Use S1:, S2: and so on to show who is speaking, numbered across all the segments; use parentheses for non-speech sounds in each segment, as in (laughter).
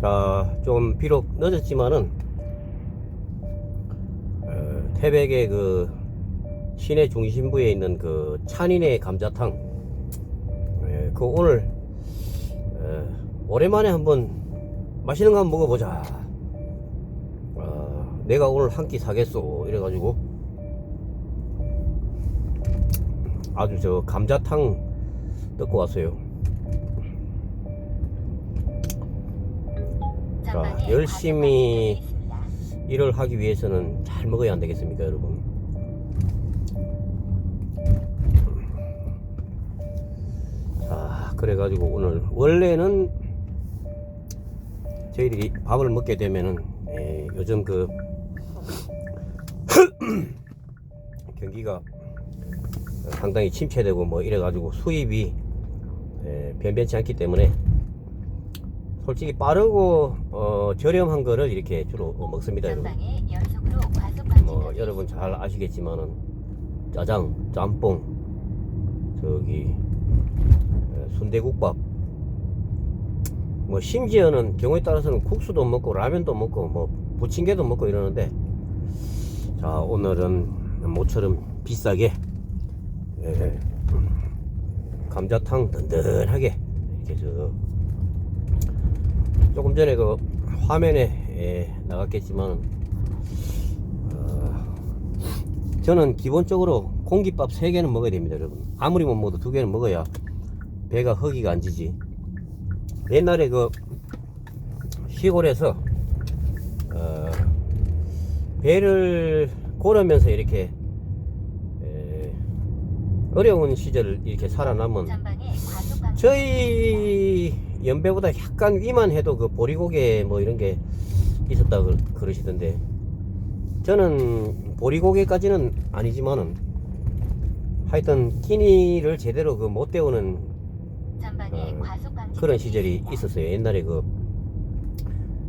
S1: 자, 좀 비록 늦었지만은 어, 태백의 그 시내 중심부에 있는 그 찬인의 감자탕 예, 그 오늘 어, 오랜만에 한번 맛있는 거 한번 먹어보자. 어, 내가 오늘 한 끼 사겠소 이래가지고 아주 저 감자탕 넣고 왔어요. 자, 열심히 일을 하기 위해서는 잘 먹어야 안 되겠습니까, 여러분? 자, 그래가지고 오늘 원래는 저희들이 밥을 먹게 되면은 에, 요즘 그 (coughs) 경기가 상당히 침체되고 뭐 이래가지고 수입이 에, 변변치 않기 때문에 솔직히 빠르고 어, 저렴한 거를 이렇게 주로 먹습니다 여러분. 뭐 여러분 잘 아시겠지만은 짜장, 짬뽕, 저기 에, 순대국밥, 뭐 심지어는 경우에 따라서는 국수도 먹고 라면도 먹고 뭐 부침개도 먹고 이러는데 자 오늘은 모처럼 비싸게 에, 감자탕 든든하게 이렇게 저 조금 전에 그 화면에 에, 나갔겠지만 저는 기본적으로 공깃밥 3개는 먹어야 됩니다, 여러분. 아무리 못 먹어도 2개는 먹어야 배가 허기가 안 지지. 옛날에 그 시골에서 어, 배를 고르면서 이렇게 에, 어려운 시절을 이렇게 살아남은 저희 연배보다 약간 위만 해도 그 보리고개 뭐 이런 게 있었다 그- 그러시던데. 저는 보리고개까지는 아니지만은 하여튼 끼니를 제대로 그 못 때우는 어, 그런 시절이 있었어요. 옛날에 그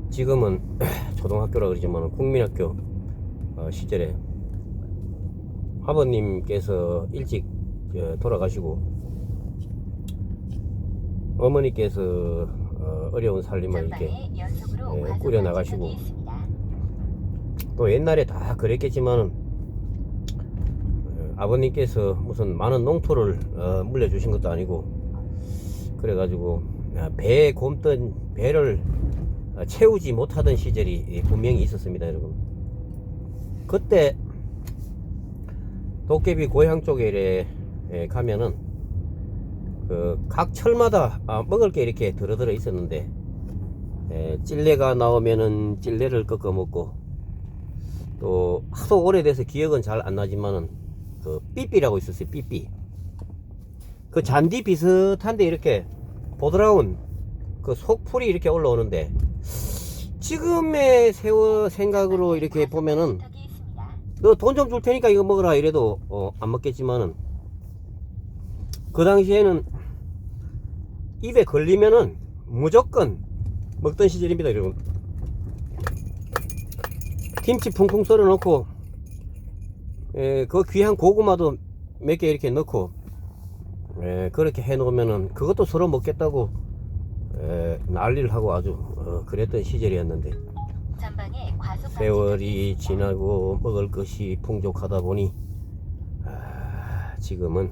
S1: 지금은 (clears throat) 초등학교라 그러지만 국민학교 어, 시절에 아버님께서 일찍 어, 돌아가시고 어머니께서 어, 어려운 살림을 이렇게 예, 꾸려 나가시고. 또 옛날에 다 그랬겠지만은 어, 아버님께서 무슨 많은 농토를 어, 물려주신 것도 아니고 그래가지고 아, 배에 곰던 배를 어, 채우지 못하던 시절이 예, 분명히 있었습니다 여러분 그때 도깨비 고향 쪽에 예, 가면은 그 각 철마다 아, 먹을 게 이렇게 들어들어 있었는데 예, 찔레가 나오면은 찔레를 꺾어 먹고 또 하도 오래돼서 기억은 잘 안 나지만은 그 삐삐라고 있었어요 삐삐 그 잔디 비슷한데 이렇게 보드라운 그 속풀이 이렇게 올라오는데 지금의 세월 생각으로 이렇게 보면은. 너 돈 좀 줄 테니까 이거 먹어라 이래도 어, 안 먹겠지만은 그 당시에는 입에 걸리면은 무조건 먹던 시절입니다 여러분. 김치 풍풍 썰어 넣고 에, 그 귀한 고구마도 몇 개 이렇게 넣고 에, 그렇게 해 놓으면은 그것도 서로 먹겠다고 에, 난리를 하고 아주 어, 그랬던 시절이었는데. 세월이 지나고 먹을 것이 풍족하다 보니 아, 지금은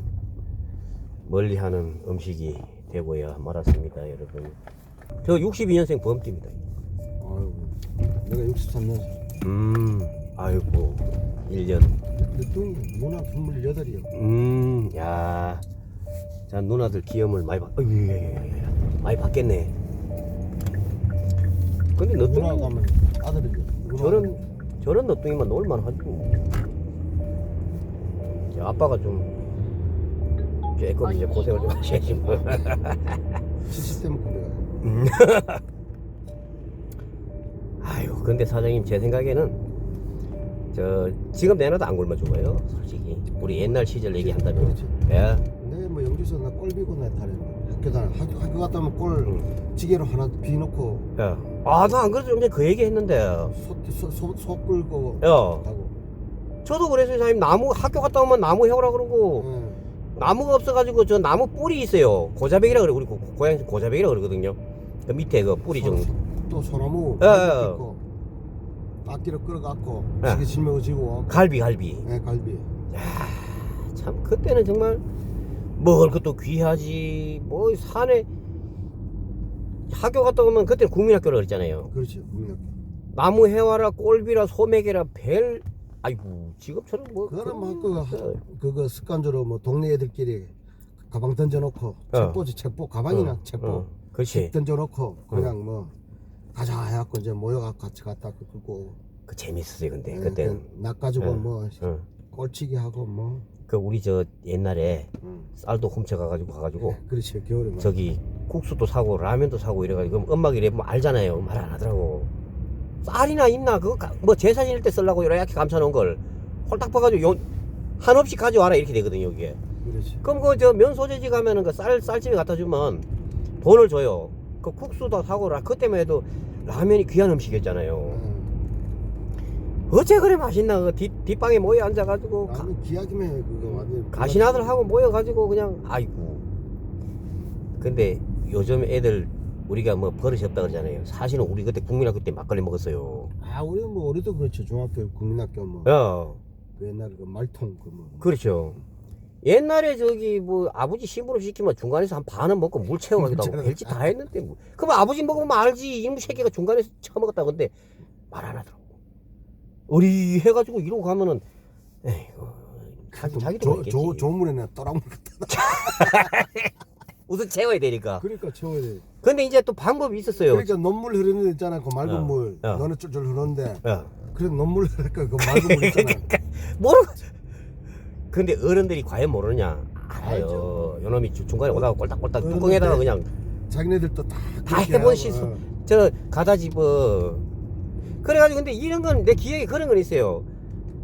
S1: 멀리 하는 음식이 되고야 말았습니다 여러분 저 62년생 범띠입니다
S2: 아이고, 내가 63년.
S1: 음 아이고 1년
S2: 늦둥이 누나 28이요.
S1: 음, 야, 자 누나들 기염을 많이 받, 어이. 많이 받겠네. 근데
S2: 누나
S1: 너뚱이
S2: 가면 아들이죠. 누나
S1: 저런 저런 너뚱이만 놀만 하지. 이제 아빠가 좀 조금 이제 고생을 좀 하셔야지 (laughs) 뭐.
S2: 70대 먹고 내가.
S1: 음. (laughs) 아유, 근데 사장님 제 생각에는 저 지금 내놔도 안 굶어 죽어요, 솔직히. 우리 옛날 시절 얘기한다면.
S2: 그렇지.
S1: 예.
S2: 내가 뭐 영주에서 나 꼴비고 나 다녔는데 학교 다녀 학교, 학교 갔다 오면 꼴
S1: 음.
S2: 지게로 하나 비놓고
S1: 야. 아, 나 안 그래도 좀 전에 그 얘기 했는데.
S2: 소, 소, 소, 소 끌고
S1: 야,
S2: 가고
S1: 저도 그래서 사장님 나무 학교 갔다 오면 나무 해오라 그러고
S2: 예.
S1: 나무가 없어가지고 저 나무 뿌리 있어요. 고자백이라 그래 우리 고, 고향 고자백이라 그러거든요. 그 밑에 그 뿌리 좀
S2: 또 소나무
S1: 예, 예.
S2: 있고 앞뒤로 끌어갖고
S1: 예.
S2: 시계 짊어지고
S1: 갈비 갈비
S2: 예, 갈비
S1: 참 그때는 정말 먹을 것도 귀하지 뭐 산에 학교 갔다 오면 그때는 국민학교라 그랬잖아요
S2: 그렇지 국민학교
S1: 나무 해와라 꼴비라 소맥이라 벨 아이고 지금처럼 뭐
S2: 그거는 뭐 그거
S1: 거-
S2: 그거 습관적으로 뭐 동네 애들끼리 가방 던져놓고 책보지 책보 가방이나
S1: 어,
S2: 책보
S1: 어, 그렇지.
S2: 던져놓고 그냥 뭐 가자 해갖고 이제 모여갖고 같이 갔다 끄고.
S1: 그 재밌었어요 근데
S2: 예,
S1: 그때는.
S2: 그낙 가지고
S1: 예.
S2: 뭐
S1: 어.
S2: 꼴치기 하고 뭐.
S1: 그 우리 저 옛날에
S2: 응.
S1: 쌀도 훔쳐가가지고 가가지고
S2: 예, 그렇지 겨울에 뭐.
S1: 저기 국수도 사고 라면도 사고 이래가지고 엄마가 이래 뭐 알잖아요. 말 안 하더라고 쌀이나 있나 그거 가- 뭐 제사 지낼 때 쓰려고 이렇게 감춰놓은 걸 홀딱 봐가지고 요, 한없이 가져와라 이렇게 되거든요 여기에
S2: 그렇지.
S1: 그럼 그 저 면 소재지 가면은 그 쌀 쌀집에 갖다 주면 돈을 줘요. 그 국수도 사고 라 그때만 해도 라면이 귀한 음식이었잖아요.
S2: 예.
S1: 어째 그래 맛있나 그 뒷, 뒷방에 모여 앉아가지고 가,
S2: 라면 기약이면 그거 완전
S1: 가시나들하고 모여가지고 그냥 아이고. 근데 요즘 애들 우리가 뭐 버릇이 없다 그러잖아요. 사실은 우리 그때 국민학교 때 막걸리 먹었어요.
S2: 아 우리 뭐 우리도 그렇죠. 중학교 국민학교 뭐. 야그 옛날 그 말통 그 뭐.
S1: 그렇죠. 옛날에 저기 뭐 아버지 심부름 시키면 중간에서 한 반은 먹고 물 채워가기도 하고 (laughs) 별짓 다 했는데 뭐. 그럼 아버지 먹으면 알지. 이놈 새끼가 중간에서 처먹었다 근데 말 안 하더라고. 우리 해가지고 이러고 가면은 에이구 자기, 자기도
S2: 조, 조, 조문에는 또랑 같다
S1: 우선 채워야 되니까.
S2: 그러니까 채워야 돼.
S1: 근데 이제 또 방법이 있었어요.
S2: 그러니까 논물 흐르는 데 있잖아. 그 맑은
S1: 어,
S2: 물.
S1: 어.
S2: 너는 쫄쫄 흐르는데.
S1: 야
S2: 그래 논물 흐르니까 그 맑은 물 있잖아. (laughs)
S1: 모르 근데 어른들이 과연 모르느냐? 알아요. 요놈이 주- 중간에 오다가 꼴딱꼴딱
S2: 어른들
S1: 뚜껑에다가
S2: 때
S1: 그냥
S2: 자기네들도 다
S1: 다
S2: 그렇게
S1: 해본
S2: 하고,
S1: 시스
S2: 어.
S1: 저 가다 집어. 그래가지고 근데 이런 건 내 기억에 그런 건 있어요.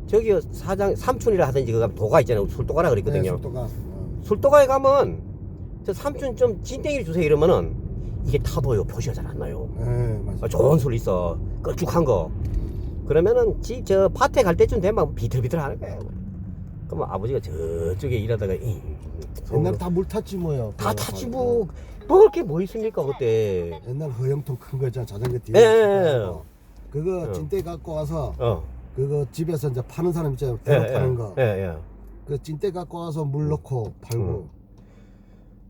S1: 저기 사장 삼촌이라 하든지 그 도가 있잖아요. 술도가라
S2: 네,
S1: 그랬거든요.
S2: 속도가. 어.
S1: 술도가에 가면 저 삼촌 좀 진땡이를 주세요 이러면은 이게 타도요 표시가 잘 안 나요.
S2: 네, 맞아
S1: 아, 좋은 술 있어. 걸쭉한 거. 그러면은 지 저 밭에 갈 때쯤 되면 비틀비틀 하는 거예요. 그러면 아버지가 저쪽에 일하다가 이,
S2: 옛날 다 물 탔지 뭐요
S1: 다 탔지 뭐. 먹을 게 뭐 있습니까 그때?
S2: 옛날 허영통 큰거 있잖아 자전거 뒤에
S1: 예, 예, 예.
S2: 어. 그거
S1: 어.
S2: 찐대 갖고 와서
S1: 어.
S2: 그거 집에서 이제 파는 사람 있잖아
S1: 예,
S2: 배로 파는 거.
S1: 예, 예.
S2: 그 찐대 갖고 와서 물 넣고 팔고.
S1: 음.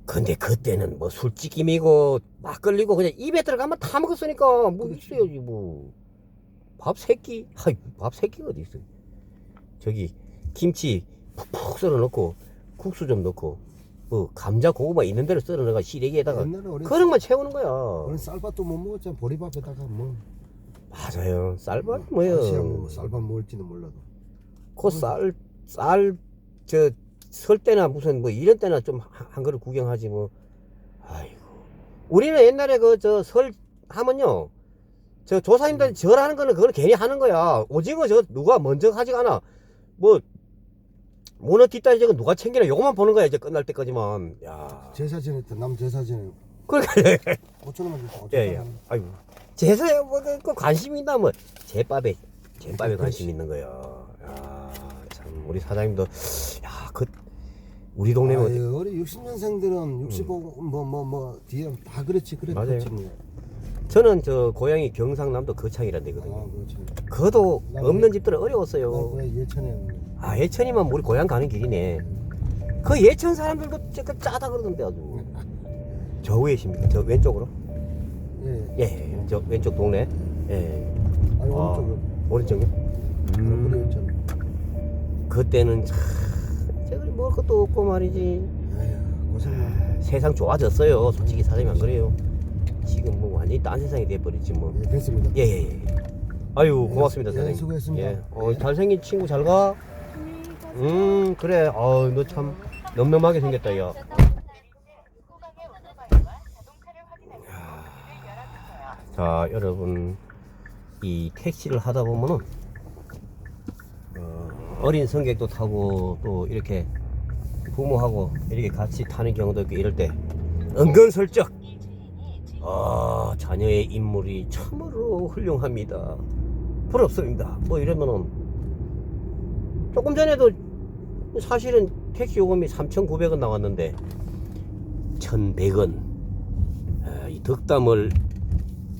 S1: 근데 그때는 뭐 술찌김이고 막걸리고 그냥 입에 들어가면 다 먹었으니까 뭐. 있어야지 뭐밥 새끼? 아이 밥 새끼가 어디 있어? 저기 김치 푹푹 썰어 넣고 국수 좀 넣고 뭐 감자 고구마 있는 대로 썰어 넣어가 시래기에다가
S2: 옛날에
S1: 그런 만 채우는 거야.
S2: 우리 쌀밥도 못 먹었잖아. 보리밥에다가 뭐.
S1: 맞아요. 쌀밥
S2: 아시아
S1: 뭐예요
S2: 뭐 쌀밥 먹을지는 몰라도.
S1: 그 쌀 쌀 저 설 때나 무슨 뭐 이런 때나 좀 한 그릇 구경하지 뭐. 아이고. 우리는 옛날에 그 저 설 하면요. 저 조사님들 절하는 거는 그걸 괜히 하는 거야. 오징어 저 누가 먼저 하지가 않아. 뭐 문어 뒷다리 저거 누가 챙기나 요것만 보는 거야 이제 끝날 때까지만. 야.
S2: 제사 때남 제사 지내
S1: 그러니까.
S2: 5천 원만 줬다 5천
S1: 예, 예. 아이고. 제사에 뭐그 그 관심 있나 뭐. 제밥에 제밥에 관심 있는 거야. 야 참 우리 사장님도 야 그 우리 동네면
S2: 아유, 우리 60년생들은 65 뭐 뭐 뭐 뒤에 다 그렇지 그래
S1: 맞아요.
S2: 그렇지 뭐.
S1: 저는 저 고향이 경상남도 거창이라는 데거든요.
S2: 아 그렇지
S1: 그도
S2: 나는
S1: 없는
S2: 예-
S1: 집들은
S2: 나
S1: 어려웠어요.
S2: 그래 예천에
S1: 아 예천이면 우리 고향 가는 길이네. 그 예천 사람들도 조금 짜다 그러던데 아주. (laughs) 저 위에 십니까? 저 왼쪽으로?
S2: 예
S1: 예, 예, 저 왼쪽 동네. 예,
S2: 아니
S1: 아.
S2: 오른쪽으로
S1: 오른쪽이요? 음.
S2: 예천
S1: 그때는 참 먹을 것도 없고 말이지.
S2: 고생 많아
S1: 세상 좋아졌어요. 솔직히 사람이 안 그래요. 지금 뭐 완전히 딴 세상이 돼버렸지 뭐.
S2: 예 됐습니다.
S1: 예 예 예. 아유 고맙습니다
S2: 예,
S1: 사장님.
S2: 수고했습니다.
S1: 예. 어, 잘생긴 친구 잘 가? 음 그래. 어너 참 늠름하게 생겼다 야. 자 여러분. 이 택시를 하다 보면은 어, 어린 승객도 타고 또 이렇게 부모하고 이렇게 같이 타는 경우도 있고 이럴 때 은근슬쩍. 아 자녀의 인물이 참으로 훌륭합니다. 부럽습니다. 뭐 이러면은 조금 전에도 사실은 택시 요금이 3,900원 나왔는데 1,100원 아, 이 덕담을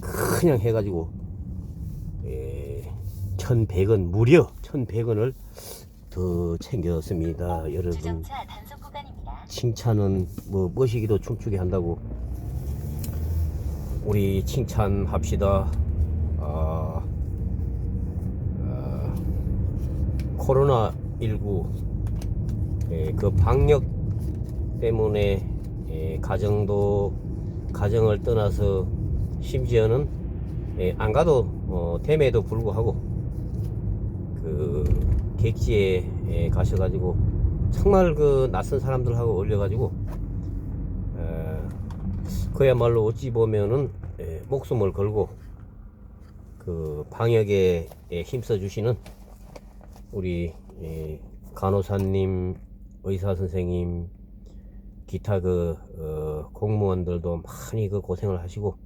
S1: 그냥 해가지고 예, 1100원 무려 1100원을 더 챙겼습니다 여러분 칭찬은 뭐 멋이기도 춤추게 한다고 우리 칭찬합시다. 아, 아, 코로나 19 예, 그 방역 때문에 예, 가정도 가정을 떠나서 심지어는 예, 안 가도 어, 됨에도 불구하고 그 객지에 예, 가셔가지고 정말 그 낯선 사람들하고 어울려가지고 에, 그야말로 어찌 보면은 에, 목숨을 걸고 그 방역에 에, 힘써 주시는 우리 에, 간호사님, 의사 선생님, 기타 그 어, 공무원들도 많이 그 고생을 하시고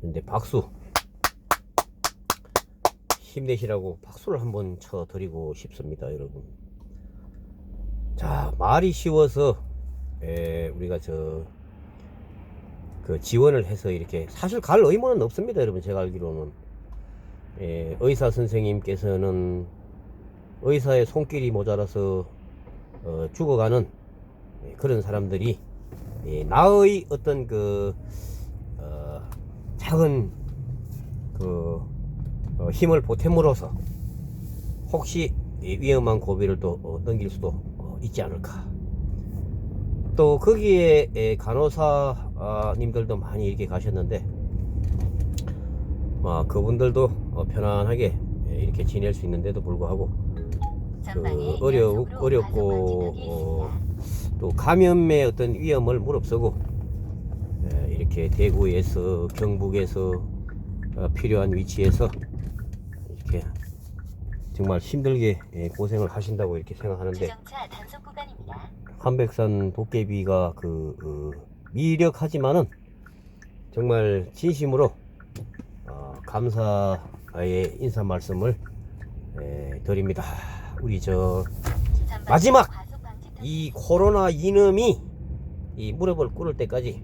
S1: 근데 박수 힘내시라고 박수를 한번 쳐드리고 싶습니다, 여러분. 자, 말이 쉬워서 에, 우리가 저 그 지원을 해서 이렇게 사실 갈 의무는 없습니다, 여러분. 제가 알기로는 에, 의사 선생님께서는 의사의 손길이 모자라서 어, 죽어가는 예, 그런 사람들이 예, 나의 어떤 그 어, 작은 그 어, 힘을 보탬으로써 혹시 이 위험한 고비를 또 어, 넘길 수도 어, 있지 않을까. 또 거기에 에, 간호사님들도 많이 이렇게 가셨는데, 아, 그분들도 어, 편안하게 에, 이렇게 지낼 수 있는데도 불구하고 그 어려 어렵고 어. 또 감염의 어떤 위험을 무릅쓰고 에, 이렇게 대구에서 경북에서 어, 필요한 위치에서 이렇게 정말 힘들게 예, 고생을 하신다고 이렇게 생각하는데 한백산 도깨비가 그, 그 미력하지만은 정말 진심으로 어, 감사의 인사 말씀을 에, 드립니다. 우리 저 마지막!
S3: 이
S1: 코로나 이놈이 이 무릎을 꿇을 때까지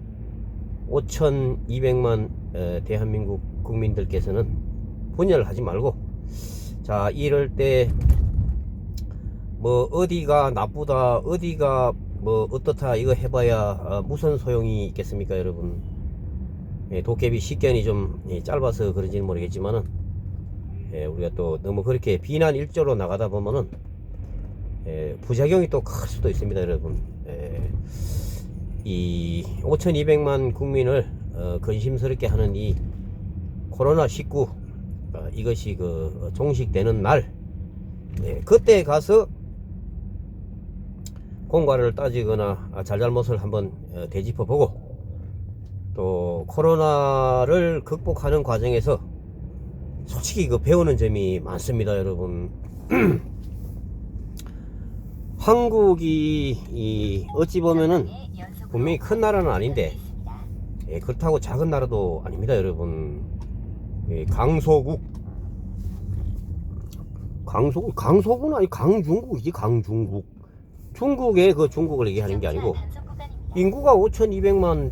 S1: 5,200만 에, 대한민국 국민들께서는 분열하지 말고 자 이럴 때 뭐 어디가 나쁘다 어디가 뭐 어떻다 이거 해봐야 어, 무슨 소용이 있겠습니까 여러분 예, 도깨비 식견이 좀 예, 짧아서 그런지는 모르겠지만은 예, 우리가 또 너무 그렇게 비난 일조로 나가다 보면은 예, 부작용이 또 클 수도 있습니다, 여러분. 예, 이 5,200만 국민을 어, 근심스럽게 하는 이 코로나 19 어, 이것이 그 어, 종식되는 날, 예, 그때 가서 공과를 따지거나 아, 잘잘못을 한번 어, 되짚어 보고 또 코로나를 극복하는 과정에서 솔직히 그 배우는 점이 많습니다, 여러분. (clears throat) 한국이 이 어찌 보면은 분명히 큰 나라는 아닌데. 예, 그렇다고 작은 나라도 아닙니다, 여러분. 예, 강소국, 강소국, 강소국은 아니 강중국이지, 강중국. 중국의 그 중국을 얘기하는 게 아니고. 인구가 5,200만인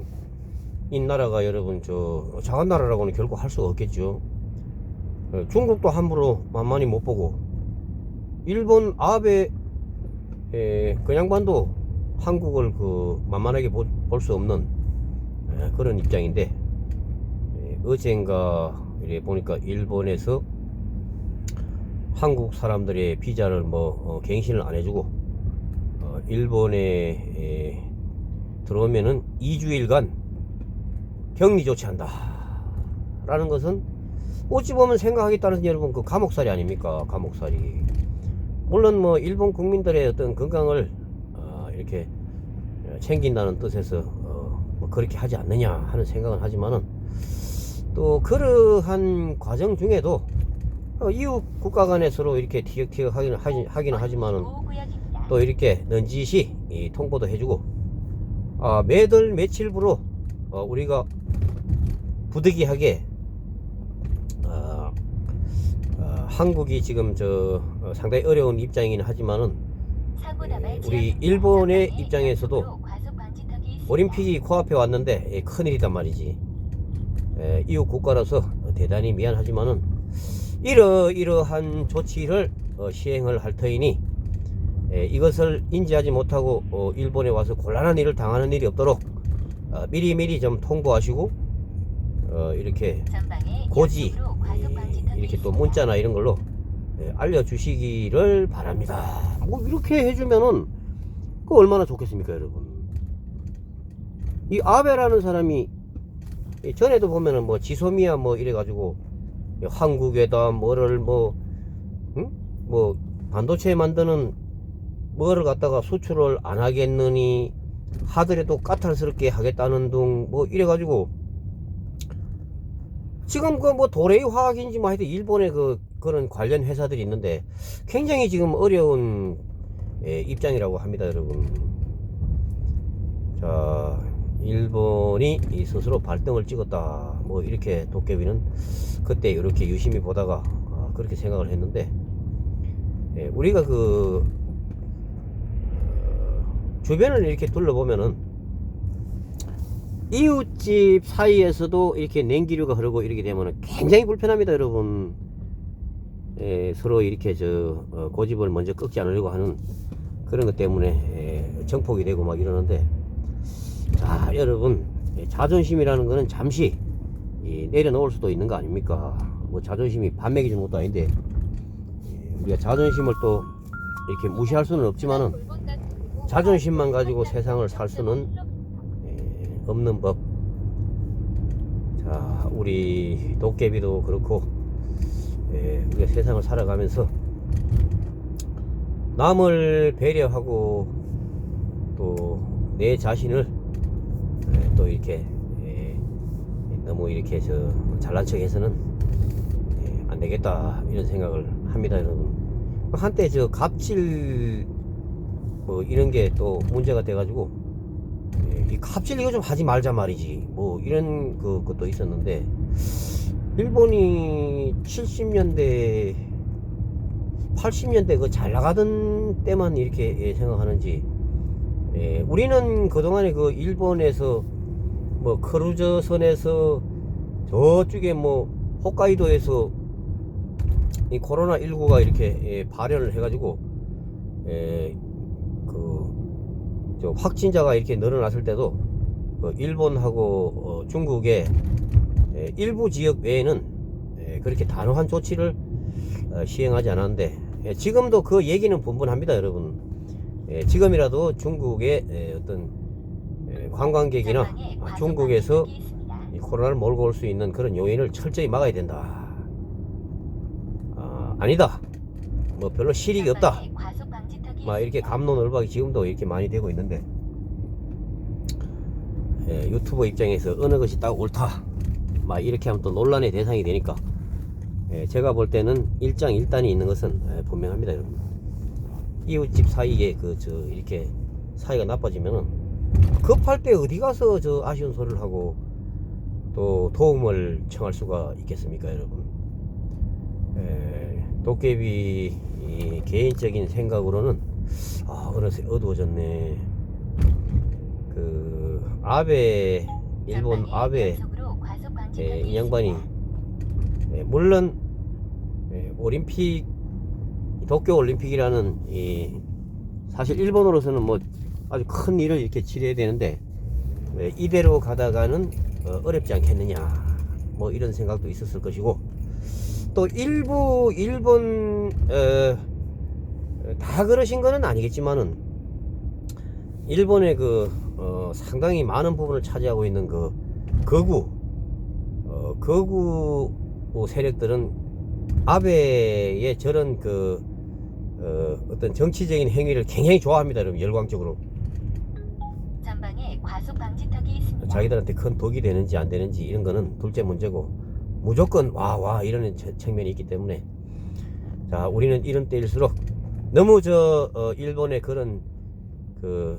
S1: 나라가 여러분 저 작은 나라라고는 결코 할 수가 없겠죠. 예, 중국도 함부로 만만히 못 보고 일본 아베 에, 그 양반도 한국을 그 만만하게 볼 수 없는 에, 그런 입장인데 에, 어젠가 이래 보니까 일본에서 한국 사람들의 비자를 뭐 어, 갱신을 안 해주고 어, 일본에 에, 들어오면은 2주일간 격리 조치한다 라는 것은 어찌 보면 따라서 여러분 그 감옥살이 아닙니까 감옥살이 물론 뭐 일본 국민들의 어떤 건강을 어, 이렇게 챙긴다는 뜻에서 어, 뭐 그렇게 하지 않느냐 하는 생각은 하지만은 또 그러한 과정 중에도 어, 이웃 국가 간에 서로 이렇게 티격태격 하기는, 하지, 하기는 하지만은
S3: 보호구역입니다.
S1: 또 이렇게 넌지시 이 통보도 해주고 아, 매달 며칠부로 어, 우리가 부득이하게 어, 어, 한국이 지금 저 어, 상당히 어려운 입장이긴 하지만은 예,
S3: 다발
S1: 우리. 일본의 입장에서도. 올림픽이 코앞에 왔는데 예, 큰일이단 말이지 에, 이웃 국가로서 대단히 미안하지만은 이러이러한 조치를 어, 시행을 할 터이니 에, 이것을 인지하지 못하고 어, 일본에 와서 곤란한 일을 당하는 일이 없도록 어, 미리미리 좀 통보하시고 어, 이렇게 고지 예, 이렇게 또. 문자나 이런 걸로 예, 알려주시기를 바랍니다. 뭐 이렇게 해주면은 그 얼마나 좋겠습니까, 여러분? 이 아베라는 사람이 이 전에도 보면은 뭐 지소미아 뭐 이래가지고 한국에다 뭐를 뭐, 응? 뭐 반도체 만드는 뭐를 갖다가 수출을 안 하겠느니 하더라도 까탈스럽게 하겠다는 둥 뭐 이래가지고 지금 그 뭐 도레이 화학인지 뭐 하여튼 일본의 그 그런 관련 회사들이 있는데 굉장히 지금 어려운 예, 입장이라고 합니다, 여러분. 자, 일본이 이 스스로 발등을 찍었다. 뭐 이렇게 도깨비는 그때 이렇게 유심히 보다가 아, 그렇게 생각을 했는데 예, 우리가 그 어, 주변을 이렇게 둘러보면은 이웃집 사이에서도 이렇게 냉기류가 흐르고 이렇게 되면 굉장히 불편합니다, 여러분. 예, 서로 이렇게 저 어, 고집을 먼저 꺾지 않으려고 하는 그런 것 때문에 예, 정폭이 되고 막 이러는데 자, 여러분 예, 자존심이라는 거는 잠시 이, 내려놓을 수도 있는 거 아닙니까? 뭐 자존심이 반 먹이는 것도 아닌데 예, 우리가 자존심을 또 이렇게 무시할 수는 없지만은 자존심만 가지고 세상을 살 수는 예, 없는 법. 자, 우리 도깨비도 그렇고, 예, 우리가 세상을 살아가면서 남을 배려하고 또 내 자신을 예, 또 이렇게 예, 너무 이렇게 저 잘난 척해서는 예, 안 되겠다 이런 생각을 합니다, 여러분. 한때 저 갑질 뭐 이런 게 또 문제가 돼가지고 예, 이 갑질 이거 좀 하지 말자 말이지. 뭐 이런 그 것도 있었는데 일본이 70년대 80년대 그 잘 나가던 때만 이렇게 예, 생각하는지 예, 우리는 그동안에 그 일본에서 뭐 크루즈선에서 저쪽에 뭐 홋카이도에서 이 코로나 19가 이렇게 예, 발현을 해가지고 예, 확진자가 이렇게 늘어났을 때도 그 일본하고 어, 중국의 예, 일부 지역 외에는 예, 그렇게 단호한 조치를 어, 시행하지 않았는데 예, 지금도 그 얘기는 분분합니다, 여러분. 예, 지금이라도 중국의 예, 어떤 예, 관광객이나 아, 중국에서 코로나를 몰고 올 수 있는 그런 요인을 철저히 막아야 된다. 아, 아니다. 뭐 별로 실익이 없다. 막 이렇게. 감론을박이 지금도 이렇게 많이 되고 있는데 예, 유튜버 입장에서 어느 것이 딱 옳다 막 이렇게 하면 또 논란의 대상이 되니까 예, 제가 볼 때는 일장일단이 있는 것은 예, 분명합니다 여러분 이웃집 사이에 그 저 이렇게 사이가 나빠지면은 급할 때 어디 가서 저 아쉬운 소리를 하고 또 도움을 청할 수가 있겠습니까 여러분 예, 도깨비 이 개인적인 생각으로는 아 어느새 어두워졌네. 그 아베 일본 아베. 예, 이 양반이. 예, 물론 예, 올림픽 도쿄 올림픽이라는 이 사실 일본으로서는 뭐 아주 큰 일을 이렇게 치러야 되는데 예, 이대로 가다가는 어, 어렵지 않겠느냐. 뭐 이런 생각도 있었을 것이고 또 일부 일본 어, 다 그러신 거는 아니겠지만은 일본의 그 어, 상당히 많은 부분을 차지하고 있는 그 거구 어, 거구 세력들은 아베의 저런 그 어, 어떤 정치적인 행위를 굉장히 좋아합니다, 여러분 열광적으로
S3: 전방에 과속 방지턱이 있습니다.
S1: 자기들한테 큰 독이 되는지 안 되는지 이런 거는 둘째 문제고 무조건 와와 이러는 저- 측면이 있기 때문에 자 우리는 이런 때일수록 너무 저 어, 일본의 그런 그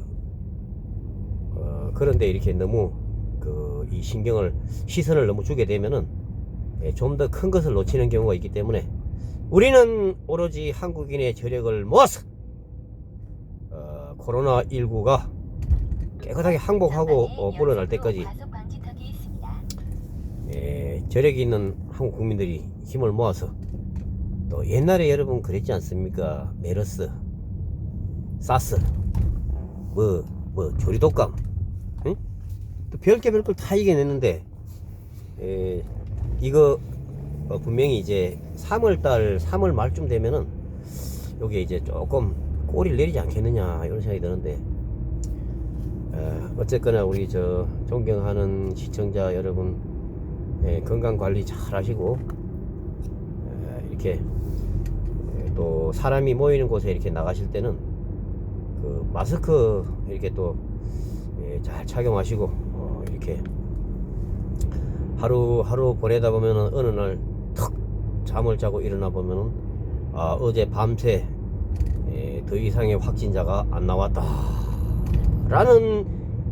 S1: 어, 그런데 이렇게 너무 그 이 신경을 시선을 너무 주게 되면은 좀더 큰 것을 놓치는 경우가 있기 때문에 우리는 오로지 한국인의 저력을 모아서 어, 코로나 19가 깨끗하게 항복하고 어, 물러날 때까지. 에, 저력이 있는 한국 국민들이 힘을 모아서 또 옛날에 여러분 그랬지 않습니까? 메르스, 사스, 뭐, 뭐 조리독감, 응? 또 별게 별걸 다 이겨냈는데 에, 이거 어, 분명히 이제 3월달, 3월 말쯤 되면은 여기에 이제 조금 꼬리를 내리지 않겠느냐 이런 생각이 드는데 에, 어쨌거나 우리 저 존경하는 시청자 여러분 예, 건강 관리 잘 하시고 에, 이렇게 에, 또 사람이 모이는 곳에 이렇게 나가실 때는 그 마스크 이렇게 또 잘 착용하시고 어, 이렇게 하루 하루 보내다 보면은 어느 날 턱 잠을 자고 일어나 보면은 아 어제 밤새 에, 더 이상의 확진자가 안 나왔다. 라는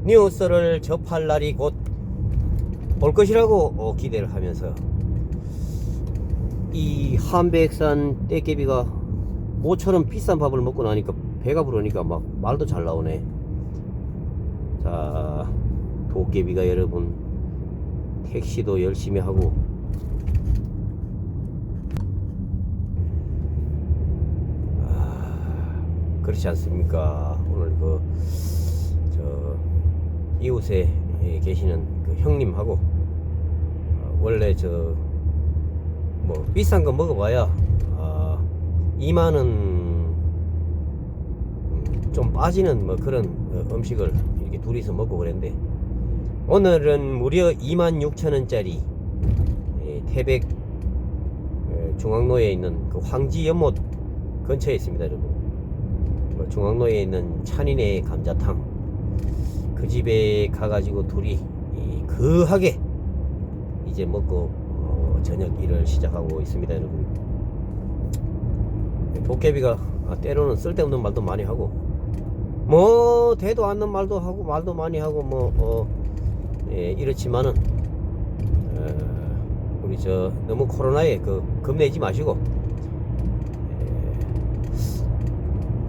S1: 뉴스를 접할 날이 곧 올 것이라고 어, 기대를 하면서 이 한백산 떼깨비가 모처럼 비싼 밥을 먹고 나니까 배가 부르니까 막 말도 잘 나오네 자 도깨비가 여러분 택시도 열심히 하고 아, 그렇지 않습니까? 오늘 그 저 이웃에 계시는 그 형님하고 어, 원래 저 뭐 비싼 거 먹어봐야 아, 2만 원좀 빠지는 뭐 그런 어, 음식을 이렇게 둘이서 먹고 그랬는데 오늘은 무려 2만 6천 원짜리 예, 태백 예, 중앙로에 있는 그 황지 연못 근처에 있습니다, 여러분. 그 중앙로에 있는 찬인의 감자탕 그 집에 가가지고 둘이 이 거하게 이제 먹고 어, 저녁 일을 시작하고 있습니다, 여러분. 도깨비가 아, 때로는 쓸데없는 말도 많이 하고 뭐 대도 않는 말도 하고 말도 많이 하고 뭐 어, 예, 이렇지만은 어, 우리 저 너무 코로나에 그 겁내지 마시고 예,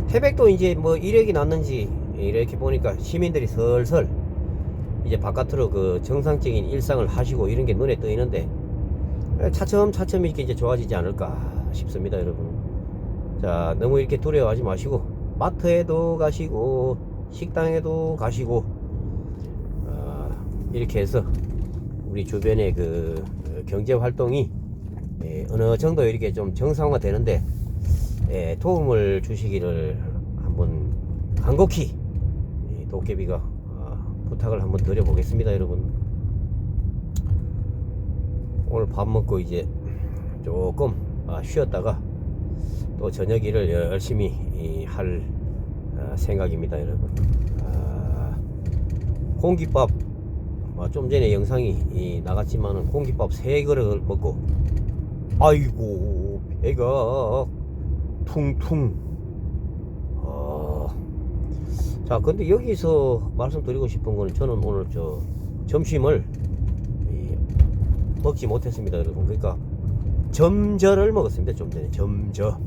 S1: 태백도 이제 뭐 이력이 났는지 이렇게 보니까 시민들이 슬슬 이제 바깥으로 그 정상적인 일상을 하시고 이런 게 눈에 떠 있는데 차츰 차츰 이렇게 이제 좋아지지 않을까 싶습니다 여러분. 자 너무 이렇게 두려워하지 마시고 마트에도 가시고 식당에도 가시고 아, 이렇게 해서 우리 주변의 그 경제 활동이 예, 어느 정도 이렇게 좀 정상화 되는데 예, 도움을 주시기를 한번 간곡히 이 도깨비가 아, 부탁을 한번 드려보겠습니다 여러분 오늘 밥 먹고 이제 조금 아, 쉬었다가 또 저녁 일을 열심히 이, 할 아, 생각입니다 여러분. 아, 공깃밥 아, 좀 전에 영상이 이, 나갔지만은 공깃밥 세 그릇을 먹고 아이고 배가 퉁퉁. 아, 자 근데 여기서 말씀드리고 싶은 거는 저는 오늘 저 점심을 이, 먹지 못했습니다 여러분. 그러니까 점저를 먹었습니다 좀 전에. 점저.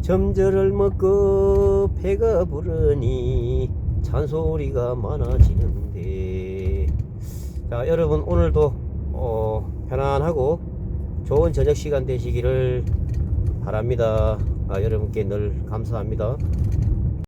S1: 점저를 먹고 배가 부르니 잔소리가 많아지는데. 자 여러분 오늘도 어, 편안하고 좋은 저녁 시간 되시기를 바랍니다. 아, 여러분께 늘 감사합니다